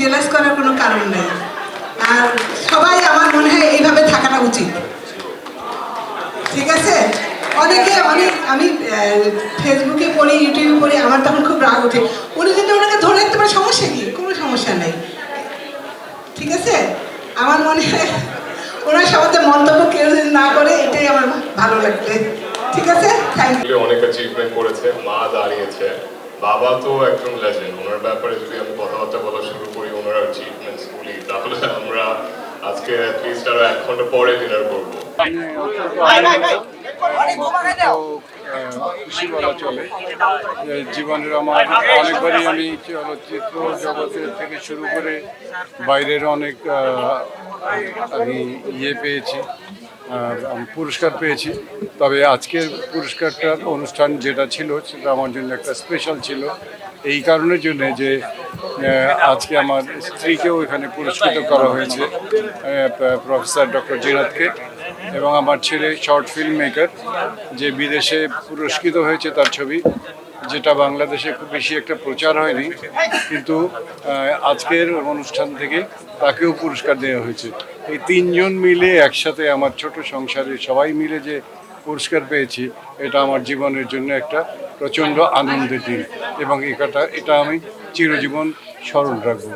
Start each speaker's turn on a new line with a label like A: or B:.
A: Jealous করার কোনো কারণ নেই। আর সবাই আমার মনে হয় এইভাবে থাকাটা উচিত। ঠিক আছে? অনেকে অনেক আমি ফেসবুকে পড়ি ইউটিউবে পড়ি, আমার তখন খুব রাগ ওঠে। উনি যদি ওনাকে ধরে রাখতে পারে, সমস্যা কি? কোনো সমস্যা নেই। ঠিক আছে? আমার মনে হয় ওনার সম্বন্ধে মন্তব্য কেউ যদি না করে, এটাই আমার ভালো লাগবে। ঠিক আছে? থ্যাংক ইউ
B: অনেক অ্যাচিভমেন্ট করেছে মা দাঁড়িয়েছে। বাবা তো একজন লেজেন্ড ওনার ব্যাপারে যদি আমি কথাবার্তা বলা শুরু করি ওনার অ্যাচিভমেন্টস বলি তাহলে আমরা আজকে অ্যাটলিস্ট আরও এক ঘণ্টা পরে ডিনার করব।
C: খুশি বলা চলে। জীবনের আমার অনেকবারই আমি চলচ্চিত্র জগতের থেকে শুরু করে বাইরের অনেক আমি ইয়ে পেয়েছি। পুরস্কার পেয়েছি। তবে আজকের পুরস্কারটার অনুষ্ঠান যেটা ছিল, সেটা আমার জন্য একটা স্পেশাল ছিল। এই কারণের জন্য যে আজকে আমার স্ত্রীকেও এখানে পুরস্কৃত করা হয়েছে প্রফেসর ডক্টর জিনাতকে এবং আমার ছেলে শর্ট ফিল্ম মেকার যে বিদেশে পুরস্কৃত হয়েছে তার ছবি। যেটা বাংলাদেশে খুব বেশি একটা প্রচার হয়নি, কিন্তু আজকের অনুষ্ঠান থেকে তাকেও পুরস্কার দেওয়া হয়েছে। এই তিনজন মিলে একসাথে আমার ছোট সংসারে সবাই মিলে যে পুরস্কার পেয়েছি, এটা আমার জীবনের জন্য একটা প্রচণ্ড আনন্দের দিন এবং এটা এটা আমি চিরজীবন স্মরণ রাখব।